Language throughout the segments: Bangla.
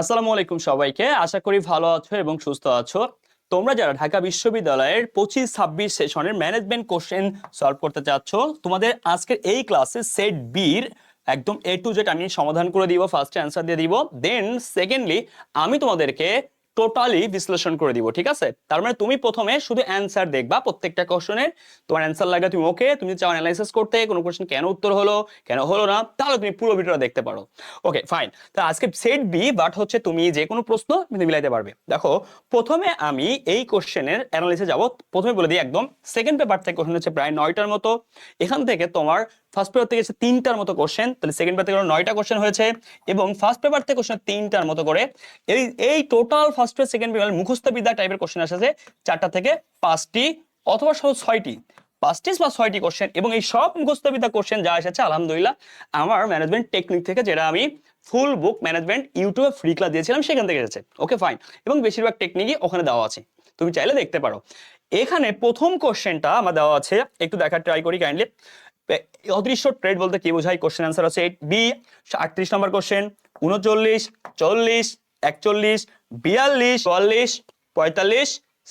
আসসালামু আলাইকুম সবাইকে। আশা করি ভালো আছো এবং সুস্থ আছো। তোমরা যারা ঢাকা বিশ্ববিদ্যালয়ের পঁচিশ ছাব্বিশ সেশনের ম্যানেজমেন্ট কোশ্চেন সলভ করতে চাচ্ছ, তোমাদের আজকের এই ক্লাসে সেট বির একদম এ টু জেড আমি সমাধান করে দিব ফার্স্টে অ্যান্সার দিয়ে দিব। দেন সেকেন্ডলি আমি তোমাদেরকে টোটালি বিশ্লেষণ করে দিব, ঠিক আছে? তার মানে তুমি প্রথমে শুধু অ্যান্সার দেখবা প্রত্যেকটা কোশ্চেনের তোমার অ্যান্সার লাগা, তুমি ওকে তুমি চাও অ্যানালাইসিস করতে, কোনো কোশ্চেন কেন উত্তর হলো, কেন হলো না, তাহলে তুমি পুরো ভিডিওটা দেখতে পারো। ওকে ফাইন তো আজকে সেট বি বাট হচ্ছে তুমি যে কোনো প্রশ্ন তুমি মিলাইতে পারবে। দেখো, প্রথমে আমি এই কোশ্চেনের অ্যানালিসে যাব। প্রথমে বলে দিই একদম সেকেন্ড পেপার থেকে কোশ্চেন হচ্ছে প্রায় নয়টার মতো। এখান থেকে তোমার ফার্স্ট পেপার থেকে হচ্ছে তিনটার মতো কোশ্চেন তাহলে সেকেন্ড পেপার থেকে নয়টা কোশ্চেন হয়েছে, এবং ফার্স্ট পেপার থেকে কোশ্চেন তিনটার মতো করে। এই এই total first paper second paper মুখস্থ বিদ্যা টাইপের কোশ্চেন এসেছে চারটা থেকে পাঁচটি অথবা সহ ছয়টি। পাঁচটি বা ছয়টি কোশ্চেন এবং এই সব মুখস্থ বিদ্যা কোশ্চেন যা এসেছে, আলহামদুলিল্লাহ, আমার ম্যানেজমেন্ট টেকনিক থেকে, যেটা আমি ফুল বুক ম্যানেজমেন্ট ইউটিউবে ফ্রি ক্লাস দিয়েছিলাম, সেখান থেকে এসেছে। ওকে ফাইন এবং বেশিরভাগ টেকনিকই ওখানে দেওয়া আছে। তুমি চাইলে দেখতে পারো। এখানে প্রথম কোশ্চেনটা আমার দেওয়া আছে, একটু দেখার ট্রাই করি কাইন্ডলি অদৃশ্য ট্রেড বলতে কি বোঝায়? কোশ্চেন অ্যান্সার আছে বি আটত্রিশ নম্বর কোশ্চেন উনচল্লিশ, চল্লিশ, একচল্লিশ, বিয়াল্লিশ, চুয়াল্লিশ, পঁয়তাল্লিশ,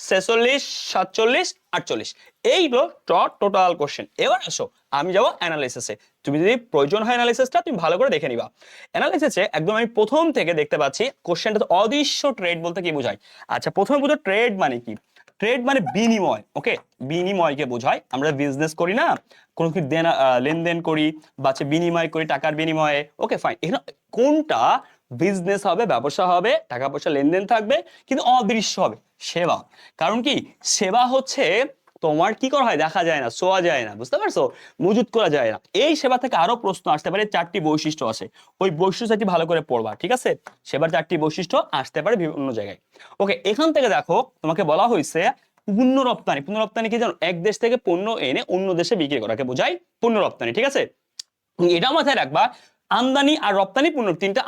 ছেচল্লিশ, সাতচল্লিশ, আটচল্লিশ। এইগুলো টোটাল কোশ্চেন এবার আসো, আমি যাব অ্যানালাইসিসে তুমি যদি প্রয়োজন হয় অ্যানালাইসিসটা তুমি ভালো করে দেখে নিবা। অ্যানালাইসিসে একদম আমি প্রথম থেকে দেখতে পাচ্ছি কোশ্চেনটা অদৃশ্য ট্রেড বলতে কি বোঝায়? আচ্ছা প্রথমে বুঝো ট্রেড মানে কি? ট্রেড মানে বিনিময় ওকে বিনিময়কে বোঝায়। আমরা বিজনেস করি না, কোনো কিছু দেনা লেনদেন করি বা বিনিময় করি, টাকার বিনিময়ে ওকে ফাইন এখানে কোনটা বিজনেস হবে, ব্যবসা হবে, টাকা পয়সা, লেনদেন থাকবে, কিন্তু অদৃশ্য হবে, সেবা। কারণ কি? সেবা হচ্ছে তোমার কি করা হয়? দেখা যায় না, শোয়া যায় না, বুঝতে পারছ? মজুত করা যায় না। এই সেবা থেকে আরও প্রশ্ন আসতে পারে, চারটি বৈশিষ্ট্য আছে। ওই বৈশিষ্ট্যটি ভালো করে পড়বা, ঠিক আছে? সেবার চারটি বৈশিষ্ট্য আসতে পারে বিভিন্ন জায়গায়। ওকে এখান থেকে দেখো, তোমাকে বলা হয়েছে পণ্য রপ্তানি। পণ্য রপ্তানি কি জানো? এক দেশ থেকে পণ্য এনে অন্য দেশে বিক্রি করাকে বোঝায় পণ্য রপ্তানি, ঠিক আছে? এটা মাথায় রাখবা আমদানি আর রপ্তানি পণ্য তিনটা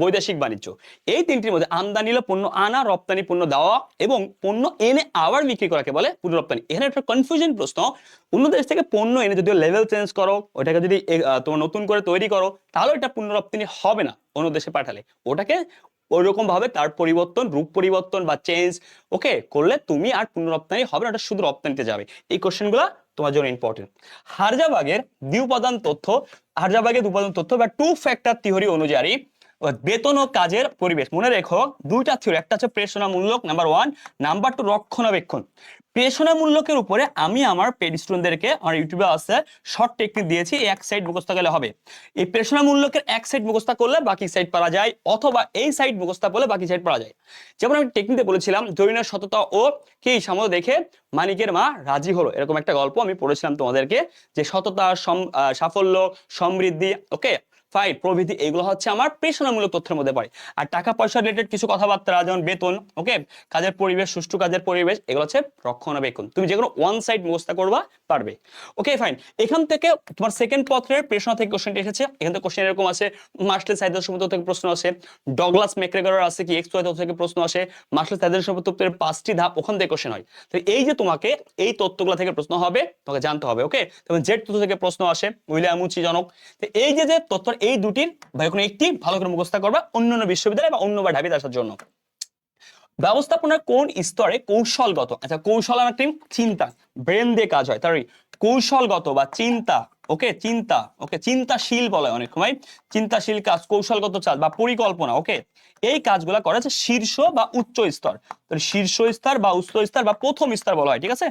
বৈদেশিক বাণিজ্য। এই তিনটির মধ্যে আমদানি হলো পণ্য আনা, রপ্তানি পণ্য দেওয়া এবং পণ্য এনে আবার বিক্রি করাকে বলে পণ্য রপ্তানি। এখানে একটা কনফিউশন প্রশ্ন। অন্য দেশ থেকে পণ্য এনে যদি লেভেল চেঞ্জ করো ওটাকে যদি তোমার নতুন করে তৈরি করো, তাহলে এটা পণ্য রপ্তানি হবে না অন্য দেশে পাঠালে। ওটাকে ওইরকম ভাবে তার পরিবর্তন, রূপ পরিবর্তন বা চেঞ্জ ওকে করলে তুমি আর পণ্য রপ্তানি হবে না, ওটা শুধু রপ্তানিতে যাবে। এই কোশ্চেনগুলো তোমার জন্য ইম্পর্টেন্ট হারজাবাগের দ্বি উপাদান তথ্য, হারজাবাগের উপাদান তথ্য বা টু ফ্যাক্টর থিওরি অনুযায়ী বেতন ও কাজের পরিবেশ। মনে রেখো, দুইটা থিওরি একটা হচ্ছে প্রেষণামূলক নাম্বার ওয়ান নাম্বার টু রক্ষণাবেক্ষণ। প্রেষণামূলকের উপরে আমি আমার পেড স্টুডেন্টদেরকে আমার ইউটিউবে আছে শর্ট টেকনিক দিয়েছি এক সাইড মুখস্থ গেলে হবে। এই প্রেষণামূলকের এক সাইড মুখস্থ করলে বাকি সাইড পারা যায়, অথবা এই সাইড মুখস্থ করলে বাকি সাইড পারা যায়। যেমন আমি টেকনিকে বলেছিলাম জরিনার সততা ও কি সামনে দেখে মানিকের মা রাজি হলো। এরকম একটা গল্প আমি পড়েছিলাম তোমাদেরকে, যে সততা সাফল্য, সমৃদ্ধি ওকে ফাইট প্রভৃতি এগুলো হচ্ছে আমার পেশনামূলক তথ্যের মধ্যে পড়ে। আর টাকা পয়সা রিলেটেড কিছু কথাবার্তা, যেমন বেতন ওকে কাজের পরিবেশ, সুষ্ঠু কাজের পরিবেশ, এগুলো হচ্ছে রক্ষণাবেক্ষণ। তুমি যে কোনো ওয়ান সাইড মুখস্থ করবা, পারবে। ওকে ফাইন এখান থেকে তোমার সেকেন্ড পত্রের পেশনা থেকে কোশ্চেনটি এসেছে। এখান থেকে কোশ্চেন এরকম আছে মার্শাল সাইদের সমুদ্র থেকে প্রশ্ন আসে। ডগলাস মেক্রেগরের আছে কি এক্স ওয়াই থেকে প্রশ্ন আসে। মার্শাল সাইদের সমুদ্রের পাঁচটি ধাপ, ওখান থেকে কোশ্চেন হয়। তো এই যে তোমাকে এই তথ্যগুলো থেকে প্রশ্ন হবে, তোমাকে জানতে হবে ওকে তখন জেড তথ্য থেকে প্রশ্ন আসে উইলিয়ামুচি জনক। তো এই যে যে তথ্য এই দুটির ভাই কোনো একটি ভালো করে মুখস্থ করবা অন্য অন্য বিশ্ববিদ্যালয় বা অন্য বা ঢাবিতে আসার জন্য। ব্যবস্থাপনার কোন স্তরে কৌশলগত আচ্ছা কৌশল মানে চিন্তা ব্রেন দিয়ে কাজ হয় তার কৌশলগত বা চিন্তা ওকে, চিন্তা, ওকে, চিন্তাশীল বলে অনেক সময়। চিন্তাশীল কাজ, কৌশলগত কাজ বা পরিকল্পনা, ওকে? এই কাজগুলা করা হচ্ছে শীর্ষ বা উচ্চ স্তর। শীর্ষ স্তর বা উচ্চ স্তর বা প্রথম স্তর বলা হয়, ঠিক আছে?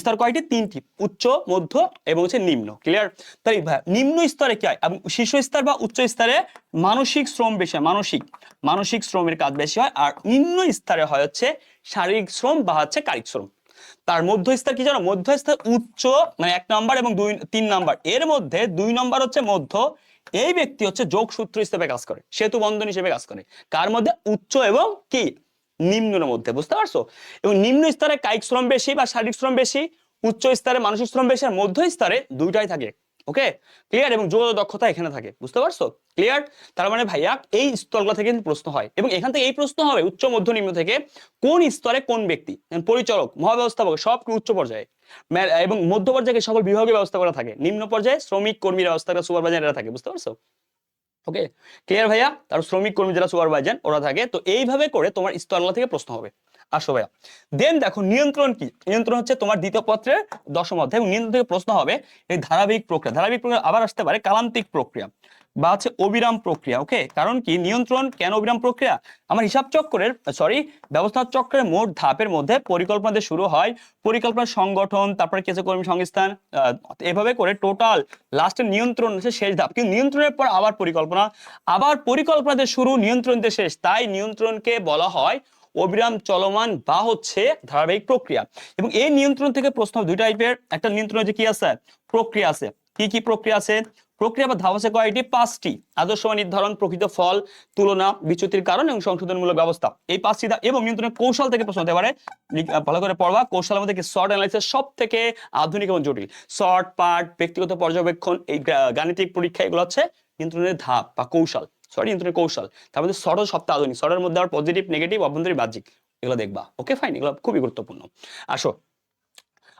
স্তর কয়টি? তিনটি, উচ্চ, মধ্য এবং হচ্ছে নিম্ন ক্লিয়ার তাই নিম্ন স্তরে কি হয়? শীর্ষ স্তর বা উচ্চ স্তরে মানসিক শ্রম বেশি হয়, মানসিক। মানসিক শ্রমের কাজ বেশি হয়, আর নিম্ন স্তরে হয় হচ্ছে শারীরিক শ্রম বা হচ্ছে কারিক শ্রম। তার মধ্যস্থা কি জানো? মধ্যস্থা উচ্চ মানে এক নাম্বার এবং দুই, তিন নাম্বার। এর মধ্যে দুই নাম্বার হচ্ছে মধ্য, এই ব্যক্তি হচ্ছে যোগ সূত্র হিসেবে কাজ করে, সেতু বন্ধন হিসেবে কাজ করে। কার মধ্যে? উচ্চ এবং কি? নিম্নের মধ্যে, বুঝতে পারছ? এবং নিম্ন স্তরে কায়িক শ্রম বেশি বা শারীরিক শ্রম বেশি, উচ্চ স্তরে মানসিক শ্রম বেশি আর মধ্য স্তরে দুইটাই থাকে। ওকে ক্লিয়ার এবং যোগাযোগ দক্ষতা এখানে থাকে। বুঝতে পারছ? ক্লিয়ার তার মানে ভাইয়া, এই স্তরগুলো থেকে কিন্তু প্রশ্ন হয়। এবং এখান থেকে এই প্রশ্ন হবে উচ্চ, মধ্য, নিম্ন থেকে কোন স্তরে কোন ব্যক্তি? পরিচালক, মহাব্যবস্থাপক, সব উচ্চ পর্যায়ে। এবং মধ্য পর্যায়ে সকল বিভাগীয় ব্যবস্থা করা থাকে। নিম্ন পর্যায়ে শ্রমিক কর্মীর ব্যবস্থা সুপারভাইজার থাকে। বুঝতে পারছ? ওকে ক্লিয়ার ভাইয়া? তার শ্রমিক, কর্মী, যারা সুপারভাইজার ওরা থাকে। তো এইভাবে করে তোমার স্তরলা থেকে প্রশ্ন হবে। আসো ভাইয়া। দেন দেখো নিয়ন্ত্রণ কি? নিয়ন্ত্রণ হচ্ছে তোমার দ্বিতীয় পত্রের দশম অধ্যায় এবং নিয়ন্ত্রণ থেকে প্রশ্ন হবে এই ধারাবাহিক প্রক্রিয়া। ধারাবাহিক প্রক্রিয়া আবার আসতে পারে কালান্তিক প্রক্রিয়া বা হচ্ছে অবিরাম প্রক্রিয়া ওকে কারণ কি? নিয়ন্ত্রণ কেন অবিরাম প্রক্রিয়া? আমার হিসাব চক্রের সরি ব্যবস্থা চক্রের মোট ধাপের মধ্যে পরিকল্পনা দিয়ে শুরু হয়। পরিকল্পনা, সংগঠন, তারপরে কিছু কর্মী সংস্থান এভাবে করে টোটাল লাস্টে নিয়ন্ত্রণ হচ্ছে শেষ ধাপ। কিন্তু নিয়ন্ত্রণের পর আবার পরিকল্পনা আবার পরিকল্পনা দিয়ে শুরু, নিয়ন্ত্রণ দিয়ে শেষ। তাই নিয়ন্ত্রণকে বলা হয় অবিরাম চলমান বা হচ্ছে ধারাবাহিক প্রক্রিয়া। এবং এই নিয়ন্ত্রণ থেকে প্রশ্ন দুই টাইপের একটা নিয়ন্ত্রণ যে কি আছে? প্রক্রিয়া আছে। কি কি প্রক্রিয়া আছে? প্রক্রিয়া বা ধাপ আছে কয়টি? পাঁচটি। আদর্শ নির্ধারণ প্রকৃত ফল, তুলনা, বিচ্যুতির কারণ এবং সংশোধনমূলক ব্যবস্থা। এই পাঁচটি ধাপ এবং নিয়ন্ত্রণের কৌশল থেকে প্রশ্ন হতে পারে। ভালো করে পড়বা। কৌশলের মধ্যে শর্ট অ্যানালাইসিস সব থেকে আধুনিক এবং জটিল। শর্ট পার্ট ব্যক্তিগত পর্যবেক্ষণ, এই গাণিতিক পরীক্ষা, এগুলো হচ্ছে নিয়ন্ত্রণের ধাপ বা কৌশল। সরি নিয়ন্ত্রণের কৌশল। তার মধ্যে শর্ট সপ্তাহ আধুনিক। শর্টের মধ্যে আর পজিটিভ নেগেটিভ অভ্যন্তরীণ, বাহ্যিক। এগুলো দেখবা। ওকে ফাইন এগুলো খুবই গুরুত্বপূর্ণ। আসো।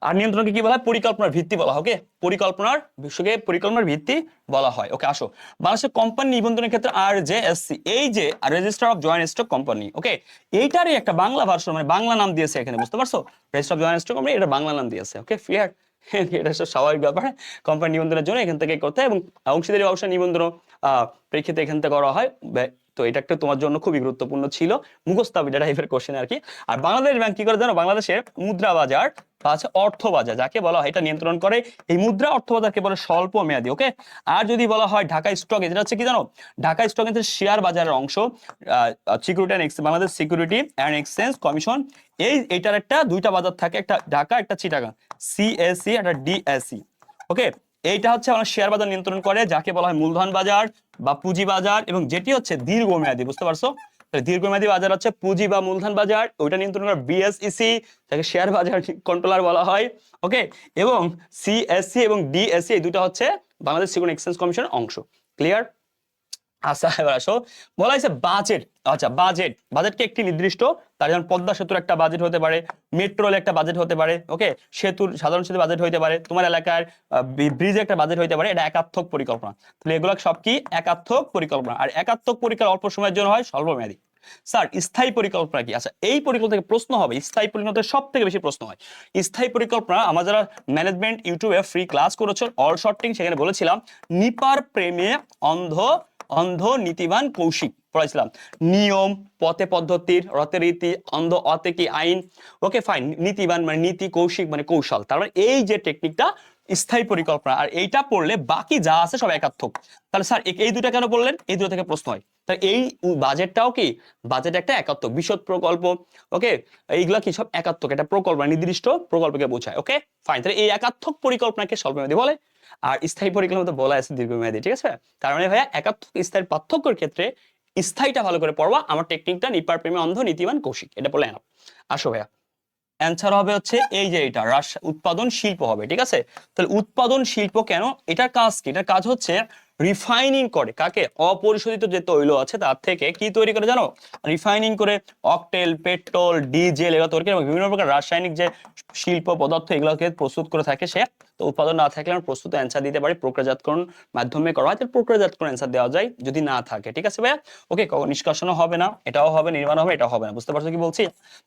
আর নিয়ন্ত্রণকে কি বলা হয়? পরিকল্পনার ভিত্তি বলা হয়। ওকে পরিকল্পনার, বিশ্বকে পরিকল্পনার ভিত্তি বলা হয়। ওকে আসো। বাংলাদেশের কোম্পানি নিবন্ধনের ক্ষেত্রে আর যে এসসি এই যে register of joint stock company okay এইটারই একটা বাংলা ভার্সন মানে বাংলা নাম দিয়েছে এখানে, বুঝতে পারছ? Register of joint stock company এটা বাংলা নাম দিয়েছে ওকে ক্লিয়ার এটা সব স্বাভাবিক ব্যাপার। কোম্পানি নিবন্ধনের জন্য এখান থেকে করতে এবং অংশীদারি ব্যবসা নিবন্ধন প্রেক্ষিতে এখান থেকে করা হয়। তো এটা একটা তোমার জন্য খুবই গুরুত্বপূর্ণ ছিল। মুখস্থাপিত টাইপের কোশ্চেন আর কি আর বাংলাদেশ ব্যাংক কি করে জানো? বাংলাদেশের মুদ্রা বাজার আছে অর্থ বাজার যাকে বলা হয়, এটা নিয়ন্ত্রণ করে। এই মুদ্রা অর্থ বাজারকে বলে স্বল্প মেয়াদী ওকে আর যদি বলা হয় ঢাকা স্টক যেটা হচ্ছে কি জানো? ঢাকা স্টক এক্সচেঞ্জ শেয়ার বাজারের অংশ। Security and exchange Bangladesh security and exchange commission এই, এটার একটা দুইটা বাজার থাকে। একটা ঢাকা, একটা চিটাগাং। সিএসসি একটা ডিএসসি ওকে এইটা হচ্ছে আমরা শেয়ার বাজার নিয়ন্ত্রণ করে, যাকে বলা হয় মূলধন বাজার বা পুঁজি বাজার, এবং যেটি হচ্ছে দীর্ঘমেয়াদী, বুঝতে পারছ? দীর্ঘমেয়াদী বাজার হচ্ছে পুঁজি বা মূলধন বাজার, ওইটা নিয়ন্ত্রণ করে বিএসইসি যাকে শেয়ার বাজার কন্ট্রোলার বলা হয় ওকে এবং সিএসসি এবং ডিএসসি এই দুটো হচ্ছে বাংলাদেশ সিকিউরিটি এক্সচেঞ্জ কমিশনের অংশ। ক্লিয়ার আচ্ছা এবার আসো। বলা হয়েছে বাজেট আচ্ছা বাজেট বাজেটকে একটি নির্দিষ্ট, তার যেমন পদ্মা সেতুর একটা বাজেট হতে পারে মেট্রো একটা বাজেট হতে পারে ওকে সেতুর, সাধারণ সেতু বাজেট হতে পারে, তোমার এলাকার ব্রিজের একটা বাজেট হতে পারে, এটা একাত্মক পরিকল্পনা। তাহলে এগুলো সব কি? একাত্মক পরিকল্পনা। আর একাত্মক পরিকল্পনা অল্প সময়ের জন্য হয়, স্বল্পমেয়াদী। স্যার স্থায়ী পরিকল্পনা কি? আচ্ছা এই পরিকল্পনা থেকে প্রশ্ন হবে, স্থায়ী পরিকল্পনা সব থেকে বেশি প্রশ্ন হয়। স্থায়ী পরিকল্পনা, আমার যারা ম্যানেজমেন্ট ইউটিউবে ফ্রি ক্লাস করেছ অল শর্টিং সেখানে বলেছিলাম, নিপার প্রেমে অন্ধ অন্ধ নীতিবান কৌশিক পড়াইছিলাম। নিয়ম, পথে পদ্ধতির রতে রীতি, অন্ধ অতে কি আইন? ওকে ফাইন নীতিবান মানে নীতি, কৌশিক মানে কৌশল। তার মানে এই যে টেকনিকটা স্থায়ী পরিকল্পনা, আর এইটা পড়লে বাকি যা আছে সব একাত্মক। তাহলে স্যার এই দুটো কেন বললেন এই দুটো থেকে প্রশ্ন হয়। তাহলে এই বাজেটটাও কি? বাজেট একটা একাত্মক, বিশদ প্রকল্প ওকে এইগুলা কি সব একাত্মক? একটা প্রকল্প মানে নির্দিষ্ট প্রকল্পকে বোঝায় ওকে ফাইন তাহলে এই একাত্মক পরিকল্পনাকে স্বল্পমেয়াদী বলে। আর স্থায়ী পরিকল্পনা তো বলা আছে দীর্ঘমেয়াদী, ঠিক আছে? তার মানে ভাইয়া একাত্মক স্থায়ী পার্থক্যের ক্ষেত্রে স্থায়ীটা ভালো করে পড়বা। আমার টেকনিকটা নিপার প্রেমে অন্ধ নীতিবান কৌশিক, এটা বলে এনাম আসো ভাইয়া। অ্যান্সার হবে হচ্ছে এই যে এটা, রাস, উৎপাদন শিল্প হবে, ঠিক আছে? তাহলে উৎপাদন শিল্প কেন? এটার কাজ কি? এটার কাজ হচ্ছে রিফাইনিং করে। কাকে? অপরিশোধিত যে তৈল আছে, তার থেকে কি তৈরি করে জানো? রিফাইনিং করে অকটেল পেট্রোল ডিজেল এগুলো তৈরি করে বিভিন্ন প্রকার রাসায়নিক যে শিল্প পদার্থ এগুলোকে প্রস্তুত করে থাকে সে তো উৎপাদন না থাকলে আমরা প্রস্তুত অ্যান্সার দিতে পারি প্রক্রিয়াজাতকরণ মাধ্যমে করা হয়। প্রক্রিয়াজাতকরণ অ্যান্সার দেওয়া যায় যদি না থাকে, ঠিক আছে ভাইয়া? ওকে নিষ্কাশনও হবে না, এটাও হবে নির্মাণ হবে, এটাও হবে না। বুঝতে পারছ কি বলছি?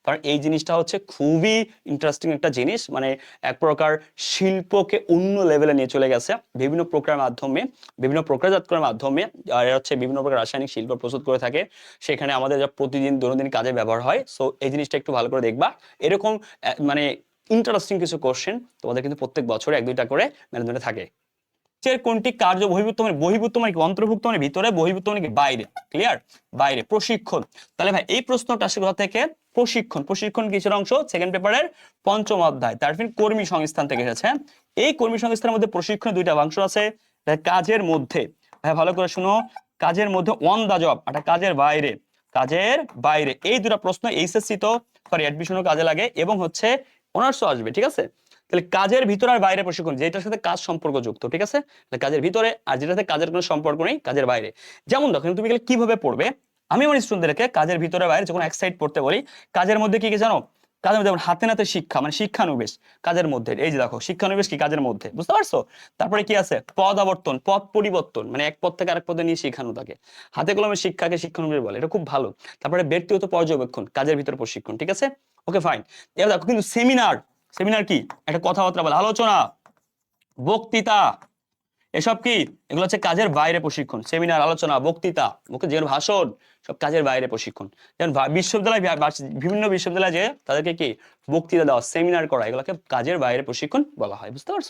কারণ এই জিনিসটা হচ্ছে খুবই ইন্টারেস্টিং একটা জিনিস মানে এক প্রকার শিল্পকে অন্য লেভেলে নিয়ে চলে গেছে। বিভিন্ন প্রক্রিয়ার মাধ্যমে, বিভিন্ন প্রক্রিয়াজাতকরণের মাধ্যমে, আর হচ্ছে বিভিন্ন প্রকার রাসায়নিক শিল্প প্রস্তুত করে থাকে। সেখানে আমাদের যা প্রতিদিন দৈনন্দিন কাজে ব্যবহার হয় সো এই জিনিসটা একটু ভালো করে দেখবা। এরকম মানে ইন্টারেস্টিং কিছু কোশ্চেন তোমাদের কিন্তু প্রত্যেক বছরে এক দুইটা করে ম্যানেজমেন্টে থাকে। এর কোনটি কার্য বহির্ভূত মানে বহির্ভূত মানে অন্তর্ভুক্ত মানে ভিতরে, বহির্ভূত মানে বাইরে। ক্লিয়ার বাইরে। প্রশিক্ষণ। তাহলে ভাই, এই প্রশ্নটা আসে কোথা থেকে? প্রশিক্ষণ। প্রশিক্ষণ কিসের অংশ? সেকেন্ড পেপারের পঞ্চম অধ্যায়। তার কর্মী সংস্থান থেকে এসেছে। এই কর্মী সংস্থানের মধ্যে প্রশিক্ষণের দুইটা অংশ আছে। কাজের মধ্যে। ভাই, ভালো করে শুনো। কাজের মধ্যে অন দা জব একটা কাজের বাইরে। কাজের বাইরে। এই দুটো প্রশ্ন এইচএসসি তো সরি অ্যাডমিশনও কাজে লাগে। এবং হচ্ছে অনার্সও আসবে, ঠিক আছে? তাহলে কাজের ভিতরে আর বাইরে প্রশিক্ষণ, যেটার সাথে কাজ সম্পর্ক যুক্ত ঠিক আছে? কাজের ভিতরে আর যেটার সাথে কাজের কোনো সম্পর্ক নেই, কাজের বাইরে। যেমন দেখো তুমি গেলে কীভাবে পড়বে? আমি আমার স্টুডেন্টদেরকে কাজের ভিতরে বাইরে যখন এক সাইড পড়তে বলি। কাজের মধ্যে কি কি জানো? কাজের মধ্যে যেমন হাতে নাতে শিক্ষা মানে শিক্ষানুবেশ, কাজের মধ্যে, এই যে দেখো, শিক্ষানুবেশ কি কাজের মধ্যে, বুঝতে পারছ? তারপরে কি আছে? পদ আবর্তন, পদ পরিবর্তন মানে এক পদ থেকে আরেক পদে নিয়ে শিখানো থাকে হাতে কলমে শিক্ষাকে শিক্ষানুবেশ বলে, এটা খুব ভালো। তারপরে ব্যক্তিগত পর্যবেক্ষণ, কাজের ভিতরে প্রশিক্ষণ, ঠিক আছে? ওকে ফাইন এবার দেখো কিন্তু সেমিনার সেমিনার কি? একটা কথাবার্তা বলে, আলোচনা, বক্তৃতা, এসব কি? এগুলো হচ্ছে কাজের বাইরে প্রশিক্ষণ সেমিনার আলোচনা, বক্তৃতা, মুখে যেগুলো ভাষণ, সব কাজের বাইরে প্রশিক্ষণ। যেমন বিশ্ববিদ্যালয় বিভিন্ন বিশ্ববিদ্যালয়ে যে, তাদেরকে কি? বক্তৃতা দেওয়া সেমিনার করা, এগুলোকে কাজের বাইরে প্রশিক্ষণ বলা হয়, বুঝতে পারছ?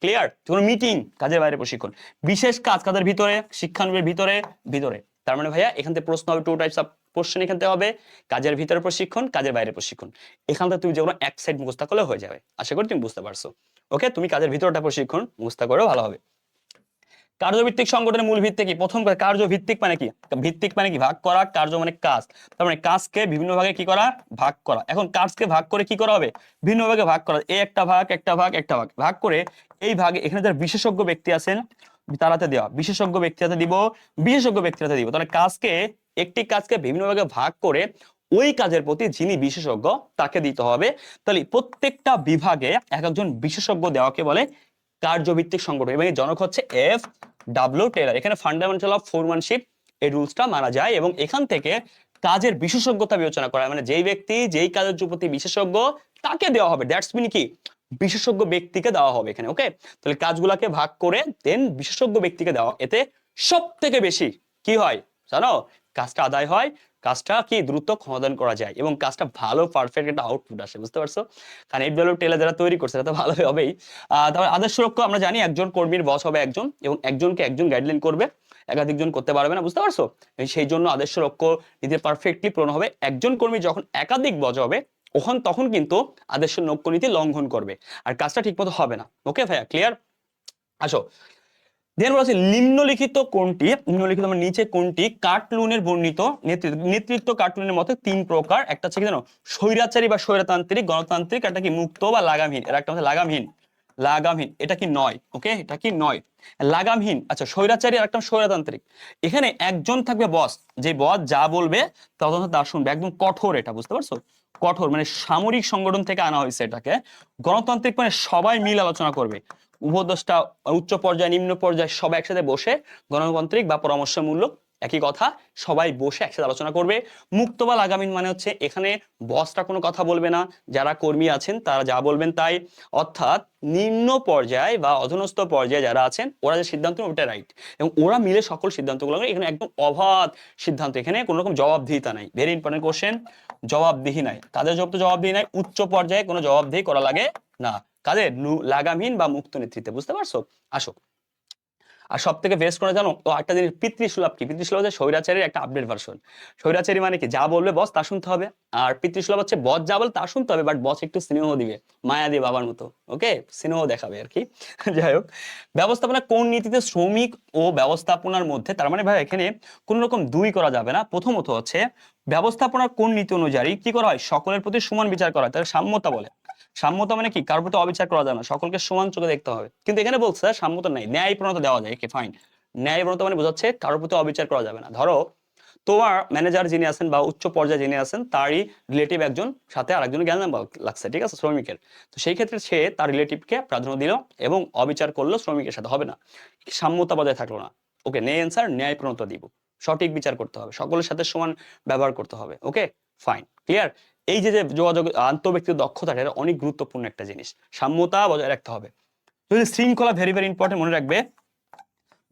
ক্লিয়ার কোনো মিটিং কাজের বাইরে প্রশিক্ষণ। বিশেষ কাজ কাজের ভিতরে? শিক্ষানুবের ভিতরে ভিতরে। তার মানে ভাইয়া, এখান থেকে প্রশ্ন হবে টু টাইপস অফ কোশ্চেন এখান হবে, কাজের ভিতরে প্রশিক্ষণ, কাজের বাইরে প্রশিক্ষণ। এখান থেকে তুমি যেগুলো এক সাইড মুখস্থ করলে হয়ে যাবে। আশা করি তুমি বুঝতে পারছ। ওকে তুমি কাজের ভিতরটা প্রশিক্ষণ মুখস্থ করেও ভালো হবে। কার্যভিত্তিক সংগঠনের মূল ভিত্তি কি? প্রথম কার্যভিত্তিক মানে কি? ভিত্তিক মানে কি? ভাগ করা, কার্য মানে কাজ। তার মানে কাজকে বিভিন্ন ভাগে কি করা? ভাগ করা। এখন কাজকে ভাগ করে কি করা হবে? ভিন্ন ভাগে ভাগ করা। এই একটা ভাগ একটা ভাগ একটা ভাগ। ভাগ করে এই ভাগে এখানে যারা বিশেষজ্ঞ ব্যক্তি আছেন তারাতে দেওয়া। বিশেষজ্ঞ ব্যক্তি হাতে দিব, বিশেষজ্ঞ ব্যক্তি হাতে দিব। তাহলে কাজকে, একটি কাজকে বিভিন্ন ভাগে ভাগ করে ওই কাজের প্রতি যিনি বিশেষজ্ঞ, তাকে দিতে হবে। তাহলে প্রত্যেকটা বিভাগে এক একজন বিশেষজ্ঞ দেওয়াকে বলে কার্যভিত্তিক সংগঠন। এবং জনক হচ্ছে এফ ডাব্লিউ টেলার এখানে ফান্ডামেন্টাল অফ ফোরম্যানশিপ এই রুলসটা মানা যায় এবং এখান থেকে কাজের বিশেষজ্ঞতা বিবেচনা করা মানে যেই ব্যক্তি, যেই কাজের প্রতি বিশেষজ্ঞ, তাকে দেওয়া হবে। দ্যাটস মিন কি? বিশেষজ্ঞ ব্যক্তিকে দেওয়া হবে এখানে ওকে তাহলে কাজগুলাকে ভাগ করে দেন বিশেষজ্ঞ ব্যক্তিকে দেওয়া এতে সব থেকে বেশি কি হয়? জানো? কাজটা আদায় হয়, কাজটা কি দ্রুত সমাধান করা যায় এবং কাজটা ভালো পারফেক্ট একটা আউটপুট আসে, বুঝতে পারছ? কারণ এই ডেভেলপ টেলার যারা তৈরি করছে তারা ভালো হবেই। তারপর আদর্শ লক্ষ্য আমরা জানি, একজন কর্মীর বস হবে একজন এবং একজনকে একজন গাইডলাইন করবে একাধিকজন করতে পারবে না, বুঝতে পারছ? সেই জন্য আদর্শ লক্ষ্য নিজে পারফেক্টলি পূরণ হবে। একজন কর্মী যখন একাধিক বজ হবে ওখান তখন কিন্তু আদেশের নৌক্য নীতি লঙ্ঘন করবে। আর কাজটা ঠিকমতো হবে না। ওকে ভাইয়া ক্লিয়ার আসো। দেন বলা নিম্নলিখিত কোনটি, নিম্নলিখিত আমার নিচে কোনটি কার্টুনের বর্ণিত নেতৃত্ব নেতৃত্ব কার্টুনের মতে তিন প্রকার। একটা হচ্ছে কি জানো, স্বৈরাচারী বা স্বৈরতান্ত্রিক, গণতান্ত্রিক, একটা কি মুক্ত বা লাগামহীন। এর একটা হচ্ছে লাগামহীন। লাগামহীন, এটা কি নয় ওকে এটা কি নয়? লাগামহীন আচ্ছা স্বৈরাচারী আর একটা স্বৈরতান্ত্রিক। এখানে একজন থাকবে বস যে বস যা বলবে তদন্ত তা শুনবে, একদম কঠোর এটা, বুঝতে পারছ? কঠোর মানে সামরিক সংগঠন থেকে আনা হয়েছে এটাকে। গণতান্ত্রিক মানে সবাই মিল আলোচনা করবে। উপদেষ্টা উচ্চ পর্যায়ে, নিম্ন পর্যায়ে সবাই একসাথে বসে গণতান্ত্রিক বা পরামর্শমূলক একই কথা, সবাই বসে একসাথে আলোচনা করবে। মুক্ত বা লাগামিন মানে হচ্ছে এখানে বসটা কোনো কথা বলবে না, যারা কর্মী আছেন তারা যা বলবেন তাই। অর্থাৎ নিম্ন পর্যায়ে বা অধনস্থ পর্যায়ে যারা আছেন, ওরা যে সিদ্ধান্ত ওটা রাইট এবং ওরা মিলে সকল সিদ্ধান্তগুলো। এখানে একদম অবাধ সিদ্ধান্ত। এখানে কোনো রকম জবাবদিহিতা নাই। ভেরি ইম্পর্টেন্ট কোশ্চেন জবাবদিহি নাই। কাদের জবাব তো জবাবদিহি নাই? উচ্চ পর্যায়ে কোনো জবাবদিহি করা লাগে না। কাদের? লাগামহীন বা মুক্ত নেতৃত্বে, বুঝতে পারছ? আসো। আর সব থেকে বেস্ট করে জানো? তো একটা জিনিস, পিতৃসুলভ কি? পিতৃসুলভ হচ্ছে স্বৈরাচারীর একটা আপডেট ভার্সন স্বৈরাচারী মানে কি? যা বলবে বস, তা শুনতে হবে। আর পিতৃসুলভ হচ্ছে বস, যা বলে, তা শুনতে হবে। বাট বস একটু স্নেহ দিবে, মায়া দিয়ে বাবার মতো ওকে স্নেহ দেখাবে আর কি। যাই হোক, ব্যবস্থাপনা কোন নীতিতে শ্রমিক ও ব্যবস্থাপনার মধ্যে, তার মানে ভাই এখানে কোন রকম দুই করা যাবে না। প্রথমত হচ্ছে, ব্যবস্থাপনার কোন নীতি অনুযায়ী কি করা হয়? সকলের প্রতি সমান বিচার করা হয়। তাহলে সাম্যতা বলে। সাম্যতা মানে কি? কারোর প্রতি অবিচার করা যায় না। সকলকে সমান চোখে দেখতে হবে। কিন্তু এখানে বলছে, সাম্যতা নাই। ন্যায় প্রণতা দেওয়া যায়। ফাইন ন্যায় প্রণতা মানে বোঝাচ্ছে কারোর প্রতি অবিচার করা যাবে না। ধরো, তোমার ম্যানেজার যিনি আছেন বা উচ্চ পর্যায়ে যিনি আছেন, তারই রিলেটিভ একজন, সাথে আরেকজন জ্ঞান লাগছে, ঠিক আছে, শ্রমিকের। তো সেই ক্ষেত্রে সে তার রিলেটিভকে প্রাধান্য দিল এবং অবিচার করল শ্রমিকের সাথে, হবে না। সাম্যতা বজায় থাকল না। ওকে নে অ্যান্সার ন্যায় প্রণতা দিব। সঠিক বিচার করতে হবে। সকলের সাথে সমান ব্যবহার করতে হবে। ওকে ফাইন ক্লিয়ার এই যে যোগাযোগ, আন্তঃব্যক্তিগত দক্ষতা, এটা অনেক গুরুত্বপূর্ণ একটা জিনিস। সাম্যতা বজায় রাখতে হবে। যদি শৃঙ্খলা ভেরি ভেরি ইম্পর্টেন্ট মনে রাখবে,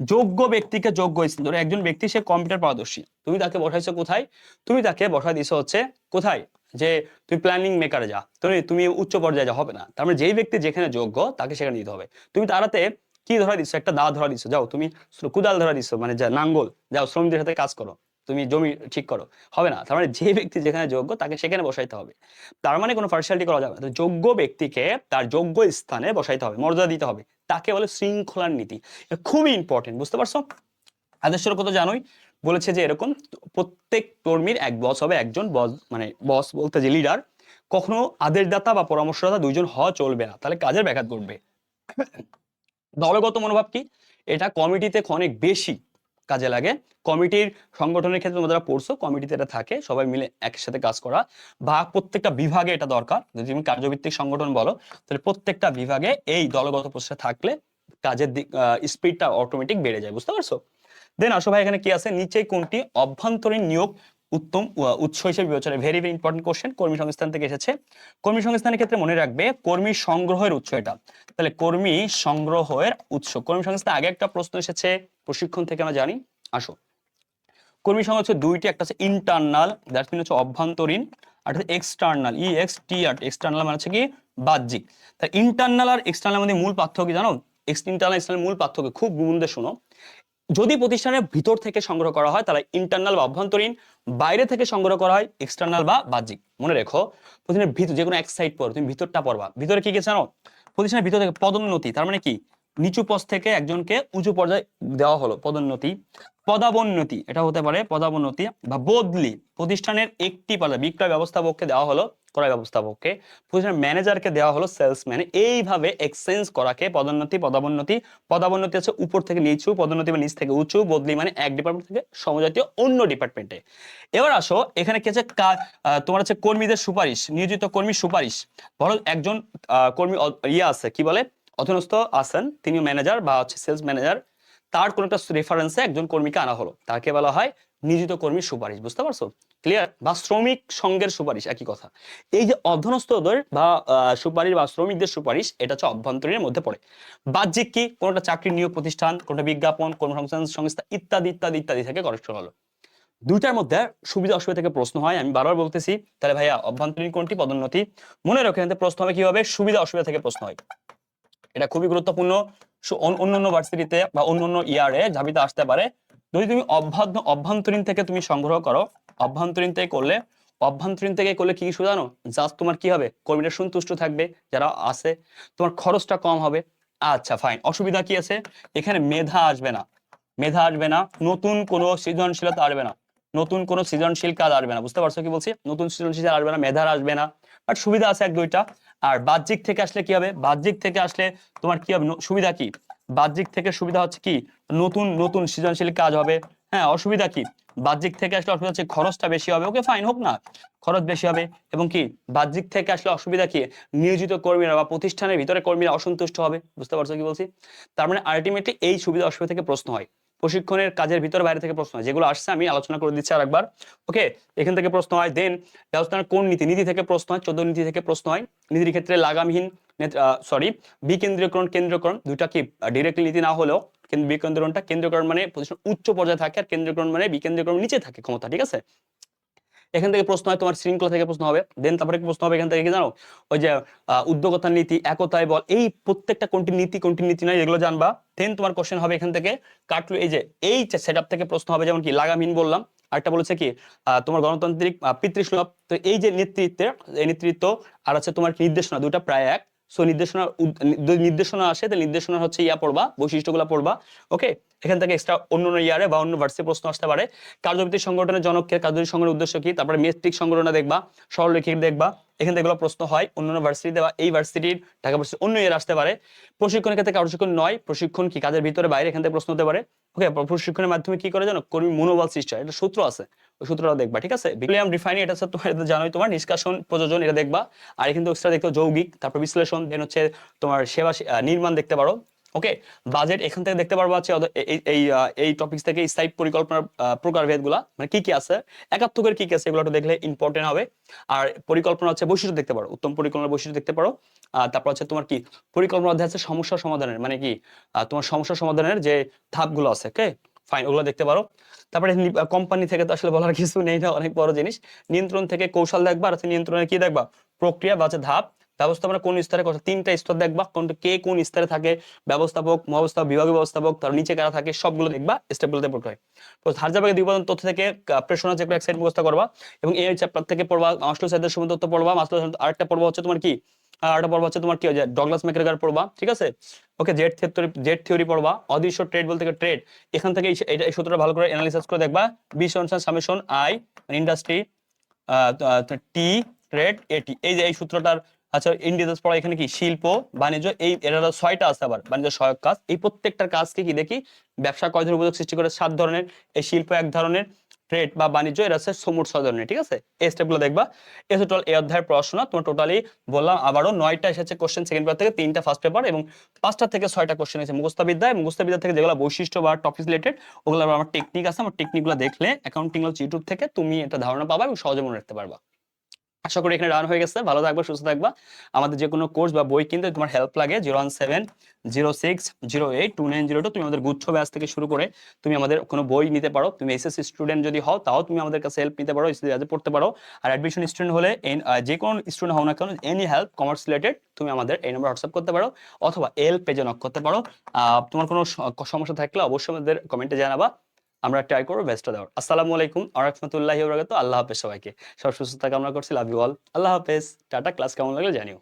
যোগ্য ব্যক্তিকে যোগ্য স্থান, ধরো একজন ব্যক্তি সে কম্পিউটার পারদর্শী, তুমি তাকে বসাইছো কোথায়? তুমি তাকে বসাই দিছো হচ্ছে কোথায়? যে তুমি প্ল্যানিং মেকারে যা তুমি তুমি উচ্চ পর্যায়ে যা হবে না। তার মানে যেই ব্যক্তি যেখানে যোগ্য, তাকে সেখানে দিতে হবে। তুমি তারাতে কি ধরা দিচ্ছ একটা দা ধরা দিচ্ছ যাও, তুমি কুদাল ধরা দিচ্ছ মানে যা নাঙ্গল, যাও, শ্রমিকদের সাথে কাজ করো। তুমি জমি ঠিক করো। হবে না। তার মানে যে ব্যক্তি যেখানে যোগ্য, তাকে সেখানে বসাইতে হবে। তার মানে কোনো পার্সিয়ালিটি করা যাবে না। যোগ্য ব্যক্তিকে তার যোগ্য স্থানে বসাইতে হবে, মর্যাদা দিতে হবে। তাকে বলে শৃঙ্খলার নীতি। খুবই ইম্পর্টেন্ট বুঝতে পারছ? আদেশের কথা জানোই। বলেছে যে এরকম প্রত্যেক কর্মীর এক বস হবে, একজন বস মানে বস বলতে যে লিডার কখনো আদেশদাতা বা পরামর্শদাতা দুইজন হওয়া চলবে না। তাহলে কাজের ব্যাঘাত ঘটবে। দলগত মনোভাব কি? এটা কমিটিতে অনেক বেশি। কাজে লাগে। কমিটির সংগঠনের ক্ষেত্রে তোমরা পড়ছো, কমিটিতে এটা থাকে, সবাই মিলে একসাথে কাজ করা বা প্রত্যেকটা বিভাগে এটা দরকার। যদি তুমি কার্যভিত্তিক সংগঠন বলো, তাহলে প্রত্যেকটা বিভাগে এই দলগত প্রচেষ্টা থাকলে কাজের দিক স্পিডটা অটোমেটিক বেড়ে যায়, বুঝতে পারছ? দেন আসো ভাই, এখানে কি আছে? নিচে কোনটি? অভ্যন্তরীণ নিয়োগ উত্তম উৎস হিসেবে বিবেচনা ভেরি ভেরি ইম্পর্টেন্ট কোশ্চেন কর্মী সংস্থান থেকে এসেছে। কর্মী সংস্থানের ক্ষেত্রে মনে রাখবে কর্মী সংগ্রহের উৎস এটা। তাহলে কর্মী সংগ্রহের উৎস। কর্মী সংস্থা আগে একটা প্রশ্ন এসেছে, প্রশিক্ষণ থেকে আমরা জানি। আসো। কর্মী সংস্থা হচ্ছে দুইটি, একটা হচ্ছে ইন্টারনাল দ্যাটস মিন হচ্ছে অভ্যন্তরীণ, আর হচ্ছে external E X T R external মানে হচ্ছে কি? বাহ্যিক। তা ইন্টারনাল আর এক্সটার্নাল মধ্যে মূল পার্থক্য জানো? ইন্টারনাল এক্সটার্নাল মূল পার্থক্য। খুব গুমুন্দে শোনো। যদি প্রতিষ্ঠানের ভিতর থেকে সংগ্রহ করা হয়, তাহলে ইন্টারনাল বা অভ্যন্তরীণ, বাইরে থেকে সংগ্রহ করা হয় এক্সটার্নাল বা বাহ্যিক। মনে রেখো, প্রতিষ্ঠানের ভিতর যে কোনো এক সাইড পড়ো, তুমি ভিতরটা পড়বা। ভিতরে কি কি জানো? প্রতিষ্ঠানের ভিতর থেকে পদোন্নতি, তার মানে কি? নিচু পদ থেকে একজনকে উঁচু পর্যায়ে দেওয়া হলো, পদোন্নতি। পদাবন্নতি, এটা হতে পারে পদাবন্নতি বা বদলি। প্রতিষ্ঠানের একটি পর্যায়ে বিক্রয় ব্যবস্থাপককে দেওয়া হলো ক্রয় ব্যবস্থাপককে। প্রতিষ্ঠানের ম্যানেজারকে দেওয়া হলো সেলসম্যান এইভাবে এক্সচেঞ্জ করাকে পদোন্নতি, পদাবন্নতি পদাবন্নতি আছে উপর থেকে নিচু, পদোন্নতি বা নিচ থেকে উঁচু, বদলি মানে এক ডিপার্টমেন্ট থেকে সমজাতীয় অন্য ডিপার্টমেন্টে এবার আসো, এখানে কি আছে? তোমার হচ্ছে কর্মীদের সুপারিশ, নিয়োজিত কর্মী সুপারিশ। বলো একজন কর্মী ইয়ে আছে, কি বলে? অধীনস্থ আছেন তিনি ম্যানেজার বা হচ্ছে সেলস ম্যানেজার তার কোন একটা রেফারেন্সে একজন কর্মীকে আনা হলো। তাকে বলা হয় নিয়োজিত কর্মীর সুপারিশ, বুঝতে পারছ? ক্লিয়ার বা শ্রমিক সংঘের সুপারিশ, একই কথা। এই যে অধীনস্থদের বা সুপারিশ বা শ্রমিকদের সুপারিশ, এটা হচ্ছে অভ্যন্তরীণের মধ্যে পড়ে। বাহ্যিক কি? কোনটা চাকরি নিয়োগ প্রতিষ্ঠান, কোনটা বিজ্ঞাপন কর্মসংস্থান সংস্থা ইত্যাদি ইত্যাদি ইত্যাদি থেকে করেকশন হলো। দুইটার মধ্যে সুবিধা অসুবিধা থেকে প্রশ্ন হয়, আমি বারবার বলতেছি। তাহলে ভাইয়া, অভ্যন্তরীণ কোনটি, পদোন্নতি? মনে রাখো, এখান প্রশ্ন হবে কি হবে সুবিধা অসুবিধা থেকে প্রশ্ন হয়। এটা খুবই গুরুত্বপূর্ণ। অন্যান্য ভার্সিটিতে বা অন্যান্য ইয়ারে ঝাবিতে আসতে পারে। যদি তুমি অভ্যান্ত অভ্যন্তরীণ থেকে তুমি সংগ্রহ করো, অভ্যন্তরীণ থেকে করলে, অভ্যন্তরীণ থেকে করলে কি কি সুবিধা জানো? জাস্ট তোমার কি হবে? কর্মীরা সন্তুষ্ট থাকবে, যারা আছে। তোমার খরচটা কম হবে। আচ্ছা ফাইন অসুবিধা কি আছে? এখানে মেধা আসবে না। মেধা আসবে না। নতুন কোনো সৃজনশীলতা আসবে না। নতুন কোনো সৃজনশীল কাজ আসবে না। বুঝতে পারছ কি বলছি? নতুন সৃজনশীল আসবে না, মেধার আসবে না। বাট সুবিধা আছে এক দুইটা। আর বাহ্যিক থেকে আসলে কি হবে? বাহ্যিক থেকে আসলে তোমার কি হবে? সুবিধা কি? বাহ্যিক থেকে সুবিধা হচ্ছে কি? নতুন নতুন সৃজনশীল কাজ হবে। হ্যাঁ অসুবিধা কি? বাহ্যিক থেকে আসলে অসুবিধা হচ্ছে খরচটা বেশি হবে। ওকে ফাইন হোক না। খরচ বেশি হবে এবং কি? বাহ্যিক থেকে আসলে অসুবিধা কি? নিয়োজিত কর্মীরা বা প্রতিষ্ঠানের ভিতরে কর্মীরা অসন্তুষ্ট হবে। বুঝতে পারছ কি বলছি? তার মানে আলটিমেটলি এই সুবিধা অসুবিধা থেকে প্রশ্ন হয়। প্রশিক্ষণের কাজের ভিতরে বাইরে থেকে প্রশ্ন হয়। যেগুলো আসছে আমি আলোচনা করে দিচ্ছি আরেকবার। ওকে, এখান থেকে প্রশ্ন হয় দেন ব্যবস্থাপনার কোন নীতি? নীতি থেকে প্রশ্ন হয়, চোদ্দ নীতি থেকে প্রশ্ন হয়। নীতির ক্ষেত্রে লাগামহীন সরি বিকেন্দ্রীয়করণ কেন্দ্রীয়করণ দুইটা কি ডিরেক্টলি নীতি না হলেও বিকেন্দ্রীকরণটা কেন্দ্রীয়করণ মানে উচ্চ পর্যায়ে থাকে আর কেন্দ্রীয়করণ মানে বিকেন্দ্রীকরণ নিচে থাকে ক্ষমতা ঠিক আছে? এখান থেকে প্রশ্ন হয় তোমার শৃঙ্খলা থেকে প্রশ্ন হবে। দেন তারপরে প্রশ্ন হবে এখান থেকে কি জানো? ওই যে আহ, উদ্যোগতার নীতি একতায় বল এই প্রত্যেকটা কোনটি নীতি কোনটি নীতি নয় এগুলো জানবা। দেন তোমার কোশ্চেন হবে এখান থেকে কাটলো এই যে এই সেট আপ থেকে প্রশ্ন হবে যেমন কি লাগামহীন বললাম আরেকটা বলেছে কি তোমার গণতান্ত্রিক পিতৃসুলভ তো এই যে নেতৃত্বে এই নেতৃত্ব আর হচ্ছে তোমার নির্দেশনা দুটা প্রায় এক। সো নির্দেশনা নির্দেশনা আসে, তাহলে নির্দেশনা হচ্ছে ইয়া পড়বা, বৈশিষ্ট্যগুলো পড়বা ওকে এখান থেকে এক্সট্রা অন্য অন্য ইয়ারে বা অন্য ভার্সি প্রশ্ন আসতে পারে। কার্যভিত্তিক সংগঠনের জনককে কার্যভিত্তিক সংগঠনের উদ্দেশ্য কি? তারপরে মেট্রিক সংগঠনে দেখবা, সরলরেখিক দেখবা। এখান থেকে প্রশ্ন হয়, অন্য ভার্সিটিতে বা এই ভার্সিটির ঢাকা ভার্সিটি অন্য ইয়ার আসতে পারে। প্রশিক্ষণের ক্ষেত্রে প্রশিক্ষণ নয়, প্রশিক্ষণ কি? কাজের ভিতরে বাইরে এখান থেকে প্রশ্ন হতে পারে। ওকে প্রশিক্ষণের মাধ্যমে কি করে জানো? কর্মী মনোবল সৃষ্টি হয় এটা সূত্র আছে। সূত্রটা দেখবা, ঠিক আছে? বিক্লিয়াম রিফাইনি এটা তোমার, এটা জানোই তোমার, নিষ্কাশন, প্রযোজন, এটা দেখবা। আর কিন্তু এক্সট্রা দেখতে যৌগিক, তারপর বিশ্লেষণ দেন হচ্ছে তোমার সেবা, নির্মাণ দেখতে পারো ওকে বাজেট এখান থেকে দেখতে পারব হচ্ছে এই- এই টপিক থেকে স্থায়ী পরিকল্পনার প্রকারগুলা মানে কি কি আছে? একাত্তকের কি কি আছে? এগুলো দেখলে ইম্পর্টেন্ট হবে। আর পরিকল্পনা হচ্ছে বৈশিষ্ট্য দেখতে পারো, উত্তম পরিকল্পনার বৈশিষ্ট্য দেখতে পারো। তারপর হচ্ছে তোমার কি? পরিকল্পনা অধ্যায় আছে সমস্যা সমাধানের মানে কি? তোমার সমস্যা সমাধানের যে ধাপগুলো আছে ওকে ফাইন ওগুলো দেখতে পারো। তারপরে কোম্পানি থেকে তো আসলে বলার কিছু নেই না অনেক বড় জিনিস। নিয়ন্ত্রণ থেকে কৌশল দেখবা, আর নিয়ন্ত্রণের কি দেখবা? প্রক্রিয়া বা ধাপ। ব্যবস্থাপনা কোন স্তরে কথা তিনটা স্তর দেখবা, কোনটা কে কোন স্তরে থাকে, ব্যবস্থাপক মহাব্যবস্থাপক বিভাগীয় ব্যবস্থাপক তার নিচে কারা থাকে, সবগুলো দেখবা স্টেপগুলোতে পড়তে হয়। তো ধার্যাভাগে দুই উপাদান তথ্য থেকে প্রেষণা যেগুলো এক সাইড মুখস্থ করবা। এবং এই চ্যাপ্টার থেকে পড়বা, মাসলো সাইদের সময় তথ্য পড়বা, মাসলো আরেকটা পড়বা হচ্ছে তোমার কি? আর আরেকটা পড়বা হচ্ছে তোমার কি যে ডগলাস ম্যাকগ্রেগার পড়বা, ঠিক আছে? Okay Z theory Z theory পড়বা, অদৃশ্য ট্রেড বলতে ট্রেড এখান থেকে এটা এই সূত্রটা ভালো করে অ্যানালিসিস করে দেখবা। বিশ অনুসার summation I industry T trade এটি এই যে এই সূত্রটার আচ্ছা ইন্ডিয়াস পড়া এখানে কি? শিল্প, বাণিজ্য, এই এরা ছয়টা আছে আবার, বাণিজ্য সহায়ক কাজ। এই প্রত্যেকটার কাজকে কি দেখি? ব্যবসা কয় ধরনের উপযোগ সৃষ্টি করে? সাত ধরনের। এই শিল্প এক ধরনের। ট্রেড বা বাণিজ্য এটা হচ্ছে সমুট সাধারণে ঠিক আছে? এই স্টেপগুলো দেখবা। এই টোটাল এই অধ্যায়ের পড়াশোনা তোমার টোটালি বললাম আবারও নয়টা এসেছে কোশ্চেন সেকেন্ড পেপার থেকে, তিনটা ফার্স্ট পেপার এবং পাঁচটা থেকে ছয়টা কোশ্চেন এসেছে মুখস্থবিদ্যা এবং মুখস্থবিদ্যা থেকে যেগুলো বৈশিষ্ট্য বা টপিক রিলেটেড ওগুলো আমার টেকনিক আছে। আমার টেকনিকগুলো দেখলে অ্যাকাউন্টিং ইউটিউব থেকে তুমি এটা ধারণা পাবা এবং সহজে মনে রাখতে পারবা। আশা করি এখানে রান হয়ে গেছে। ভালো থাকবা, সুস্থ থাকবা। আমাদের যে কোনো কোর্স বা বই কিনতে তোমার হেল্প লাগে zero one seven zero six zero eight two nine zero two তুমি আমাদের গুচ্ছ ব্যাচ থেকে শুরু করে তুমি আমাদের কোনো বই নিতে পারো। তুমি এসএসসি স্টুডেন্ট যদি হও, তাও তুমি আমাদের কাছে হেল্প নিতে পারো এসএসসি পড়তে পারো। আর অ্যাডমিশন স্টুডেন্ট হলে যে কোনো স্টুডেন্ট হও না কেন এনি হেল্প কমার্স রিলেটেড তুমি আমাদের এই নম্বর হোয়াটসঅ্যাপ করতে পারো অথবা এল পেজে নক করতে পারো। তোমার কোনো সমস্যা থাকলে অবশ্যই আমাদের কমেন্টে জানাবা। আমরা ট্রাই করব বেস্টটা দেওয়ার আসসালামু আলাইকুম আরহামতুল্লাহ আল্লাহ হাফেজ সবাইকে। সব সুস্থ সুস্থতা আমরা করছি। লাভ ইউ অল আল্লাহ হাফেজ। টাটা ক্লাস কেমন লাগল জানিও।